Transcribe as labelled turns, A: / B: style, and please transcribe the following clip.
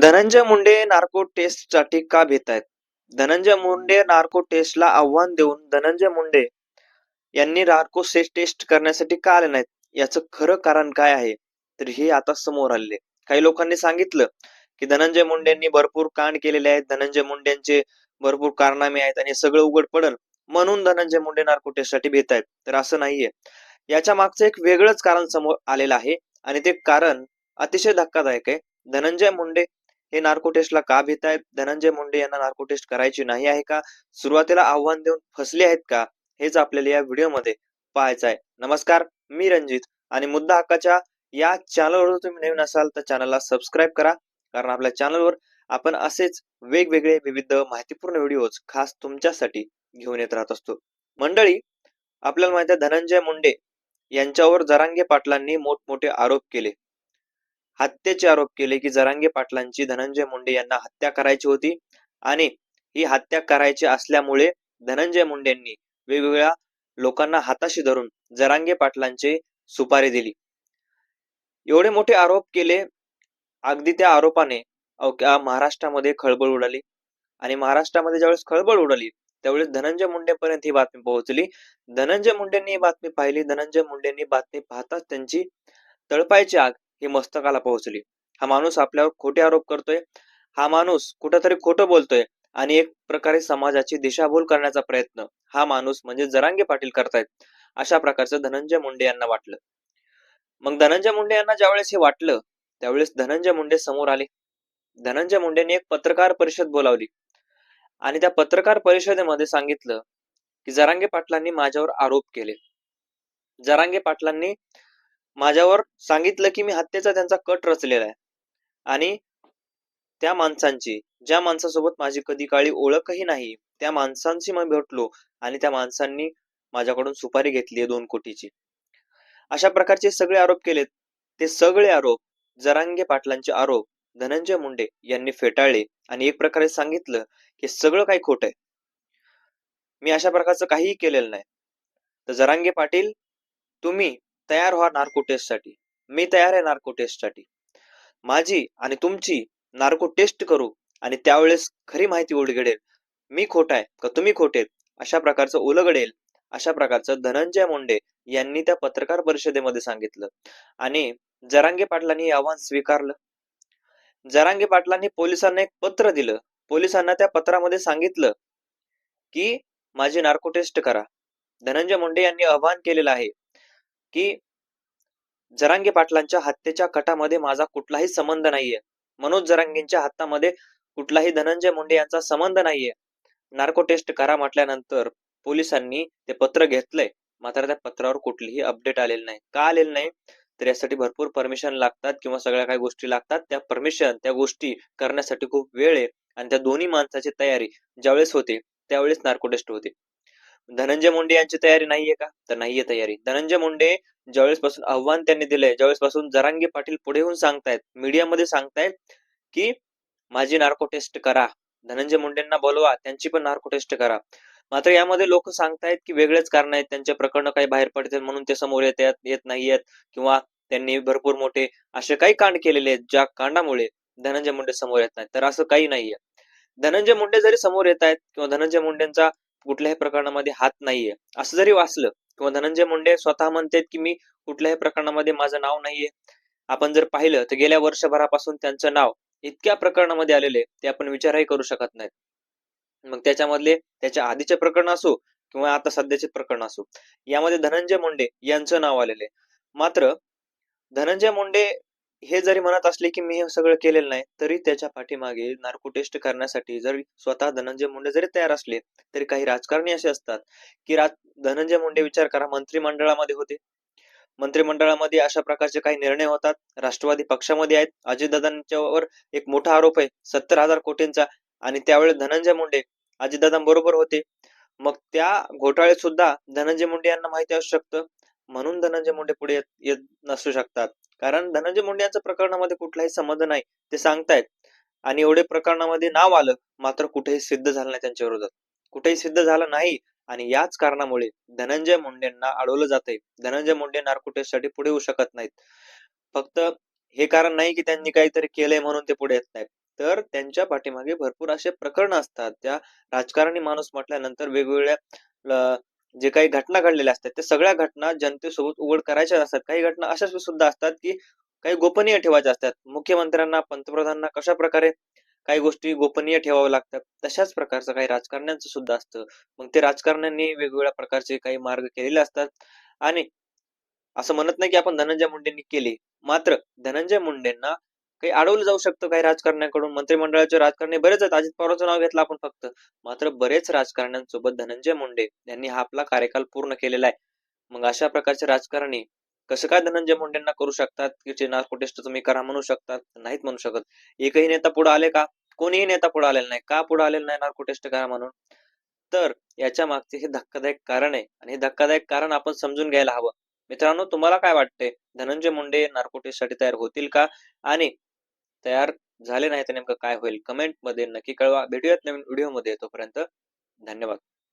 A: Dhananjay Munde narco टेस्टसाठी का भीत आहेत धनंजय मुंडे नार्को टेस्टला आव्हान देऊन धनंजय मुंडे यांनी नार्को टेस्ट करण्यासाठी का आले नाहीत? याचं खरं कारण काय आहे? तर हे आता समोर आले काही लोकांनी सांगितलं की धनंजय मुंडेंनी भरपूर कांड केलेले आहेत. धनंजय मुंडेंचे भरपूर कारनामे आहेत आणि सगळं उघड पडल. म्हणून धनंजय मुंडे नार्को टेस्टसाठी भीत आहेत तर असं नाहीये. याच्या मागचं एक वेगळंच कारण समोर आलेलं आहे आणि ते कारण अतिशय धक्कादायक आहे. धनंजय मुंडे हे नार्को टेस्टला का भीत आहेत धनंजय मुंडे यांना नार्को टेस्ट करायची नाही आहे का? सुरुवातीला आव्हान देऊन फसले आहेत का? हेच आपल्याला या व्हिडिओमध्ये पाहायचं आहे नमस्कार मी रंजित आणि मुद्दा हक्काच्या या चॅनलवर तुम्ही नवीन असाल तर चॅनलला सबस्क्राईब करा. कारण आपल्या चॅनलवर आपण असेच वेगवेगळे विविध माहितीपूर्ण व्हिडिओज खास तुमच्यासाठी घेऊन येत राहत असतो. मंडळी आपल्याला माहिती आहे धनंजय मुंडे यांच्यावर जरांगे पाटलांनी मोठमोठे आरोप केले. हत्येचे आरोप केले की जरांगे पाटलांची धनंजय मुंडे यांना हत्या करायची होती. आणि ही हत्या करायची असल्यामुळे धनंजय मुंडेंनी वेगवेगळ्या लोकांना हाताशी धरून जरांगे पाटलांचे सुपारी दिली. एवढे मोठे आरोप केले अगदी त्या आरोपाने अवघ्या महाराष्ट्रामध्ये खळबळ उडाली. आणि महाराष्ट्रामध्ये ज्यावेळेस खळबळ उडाली त्यावेळेस धनंजय मुंडेपर्यंत ही बातमी पोहोचली. धनंजय मुंडेंनी ही बातमी पाहिली धनंजय मुंडेंनी बातमी पाहताच त्यांची तळपायची आग ही मस्तकाला पोहोचली. हा माणूस आपल्यावर खोटे आरोप करतोय. हा माणूस कुठंतरी खोटं बोलतोय आणि एक प्रकारे समाजाची दिशाभूल करण्याचा प्रयत्न. हा माणूस म्हणजे जरांगे पाटील करतायत. अशा प्रकारचं धनंजय मुंडे यांना वाटलं. मग धनंजय मुंडे यांना ज्यावेळेस हे वाटलं त्यावेळेस धनंजय मुंडे समोर आले. धनंजय मुंडेंनी एक पत्रकार परिषद बोलावली. आणि त्या पत्रकार परिषदेमध्ये सांगितलं की जरांगे पाटलांनी माझ्यावर आरोप केले. जरांगे पाटलांनी माझ्यावर सांगितलं की मी हत्येचा त्यांचा कट रचलेला आहे. आणि त्या माणसांची ज्या माणसासोबत माझी कधी काळी ओळखही नाही त्या माणसांशी मी भेटलो आणि त्या माणसांनी माझ्याकडून सुपारी घेतली आहे दोन कोटीची. अशा प्रकारचे सगळे आरोप केलेत. ते सगळे आरोप जरांगे पाटलांचे आरोप धनंजय मुंडे यांनी फेटाळले आणि एक प्रकारे सांगितलं की सगळं काही खोट आहे. मी अशा प्रकारचं काहीही केलेलं नाही. तर जरांगे पाटील तुम्ही तयार व्हा नार्को टेस्टसाठी मी तयार आहे नार्को टेस्टसाठी माझी आणि तुमची नार्को टेस्ट करू आणि त्यावेळेस खरी माहिती उलगडेल मी खोट आहे का तुम्ही खोटे अशा प्रकारचं उलगडेल अशा प्रकारचं धनंजय मुंडे यांनी त्या पत्रकार परिषदेमध्ये सांगितलं. आणि जरांगे पाटलांनी हे आव्हान स्वीकारलं. जरांगे पाटलांनी पोलिसांना एक पत्र दिलं. पोलिसांना त्या पत्रामध्ये सांगितलं की माझी नार्को टेस्ट करा. धनंजय मुंडे यांनी आव्हान केलेलं आहे. की जरांगे पाटलांच्या हत्येच्या कटामध्ये माझा कुठलाही संबंध नाहीये. मनोज जरांगेंच्या हातामध्ये कुठलाही धनंजय मुंडे यांचा संबंध नाहीये. नार्को टेस्ट करा म्हटल्यानंतर पोलिसांनी ते पत्र घेतलंय. मात्र त्या पत्रावर कुठलीही अपडेट आलेली नाही. का आलेलं नाही? तर यासाठी भरपूर परमिशन लागतात किंवा सगळ्या काही गोष्टी लागतात. त्या परमिशन त्या गोष्टी करण्यासाठी खूप वेळ आहे. आणि त्या दोन्ही माणसाची तयारी ज्यावेळेस होते त्यावेळेस नार्को टेस्ट होते. धनंजय मुंडे यांची तयारी नाहीये का? तर नाहीये तयारी. धनंजय मुंडे ज्यावेळेसपासून आव्हान त्यांनी दिलंय ज्यावेळेसपासून जरांगे पाटील पुढे येऊन सांगतायत मीडियामध्ये सांगतायत की माझी नार्को टेस्ट करा. धनंजय मुंडेंना बोलवा त्यांची पण नार्को टेस्ट करा. मात्र यामध्ये लोक सांगतायत की वेगळेच कारण आहेत. त्यांचे प्रकरण काही बाहेर पडतात म्हणून ते समोर येत आहेत येत नाहीयेत किंवा त्यांनी भरपूर मोठे असे काही कांड केलेले आहेत ज्या कांडामुळे धनंजय मुंडे समोर येत नाहीत. तर असं काही नाहीये. धनंजय मुंडे जरी समोर येत आहेत किंवा धनंजय मुंडेंचा कुठल्याही प्रकरणामध्ये हात नाहीये. असं जरी वाचलं किंवा धनंजय मुंडे स्वतः म्हणतात की मी कुठल्याही प्रकरणामध्ये माझं नाव नाहीये. आपण जर पाहिलं तर गेल्या वर्षभरापासून त्यांचं नाव इतक्या प्रकरणामध्ये आलेले ते आपण विचारही करू शकत नाहीत. मग त्याच्यामधले त्याच्या आधीचे प्रकरण असो किंवा आता सध्याचे प्रकरण असो यामध्ये धनंजय मुंडे यांचं नाव आलेले मात्र धनंजय मुंडे हे जरी म्हणत असले की मी हे सगळं केलेलं नाही तरी त्याच्या पाठीमागे नार्को टेस्ट करण्यासाठी जरी स्वतः धनंजय मुंडे जरी तयार असले तरी काही राजकारणी असे असतात की राज धनंजय मुंडे विचार करा मंत्रिमंडळामध्ये होते. मंत्रिमंडळामध्ये अशा प्रकारचे काही निर्णय होतात. राष्ट्रवादी पक्षामध्ये आहेत. अजितदादांच्यावर एक मोठा आरोप आहे सत्तर हजार कोटींचा. आणि त्यावेळेस धनंजय मुंडे अजितदादांबरोबर होते. मग त्या घोटाळ्यात सुद्धा धनंजय मुंडे यांना माहिती असू शकतं. म्हणून धनंजय मुंडे पुढे येत येत नसू शकतात. कारण धनंजय मुंडे यांच्या प्रकरणामध्ये कुठलाही संबंध नाही ते सांगतायत. आणि एवढे प्रकरणामध्ये नाव आलं मात्र कुठेही सिद्ध झालं नाही त्यांच्या विरोधात. कुठेही सिद्ध झालं नाही आणि याच कारणामुळे धनंजय मुंडेंना अडवलं जातंय. धनंजय मुंडे नार्कोटेस्टसाठी पुढे येऊ शकत नाहीत. फक्त हे कारण नाही की त्यांनी काहीतरी केलंय म्हणून ते पुढे येत नाहीत. तर त्यांच्या पाठीमागे भरपूर असे प्रकरण असतात. त्या राजकारणी माणूस म्हटल्यानंतर वेगवेगळ्या जे काही घटना घडलेल्या असतात त्या सगळ्या घटना जनतेसोबत उघड करायच्या असतात. काही घटना अशा सुद्धा असतात की काही गोपनीय ठेवायच्या असतात. मुख्यमंत्र्यांना पंतप्रधानांना कशा प्रकारे काही गोष्टी गोपनीय ठेवाव्या लागतात तशाच प्रकारचं काही राजकारण्यांचं सुद्धा असतं. मग ते राजकारण्यांनी वेगवेगळ्या प्रकारचे काही मार्ग केलेले असतात. आणि असं म्हणत नाही की आपण धनंजय मुंडेंनी केले. मात्र धनंजय मुंडेंना काही अडवलं जाऊ शकतं काही राजकारण्याकडून. मंत्रिमंडळाचे राजकारणी बरेच आहेत. अजित पवारांचं नाव घेतलं आपण फक्त. मात्र बरेच राजकारण्यांसोबत धनंजय मुंडे यांनी हा आपला कार्यकाल पूर्ण केलेला आहे. मग अशा प्रकारचे राजकारणी कसं काय धनंजय मुंडेंना करू शकतात? की चेनार नार्को तुम्ही करा म्हणू शकतात? नाहीत म्हणू शकत. एकही नेता पुढे आले का? कोणीही नेता पुढे आलेला नाही. का पुढे आलेला नाही? नार्कोटेस्ट करा म्हणून. तर याच्या मागचे हे धक्कादायक कारण आहे. आणि हे धक्कादायक कारण आपण समजून घ्यायला हवं. मित्रांनो तुम्हाला काय वाटते धनंजय मुंडे नार्को साठी तयार होतील का? आणि तयार झाले नाही तर नेमकं काय होईल? कमेंटमध्ये नक्की कळवा. भेटूयात नवीन व्हिडिओमध्ये तोपर्यंत धन्यवाद.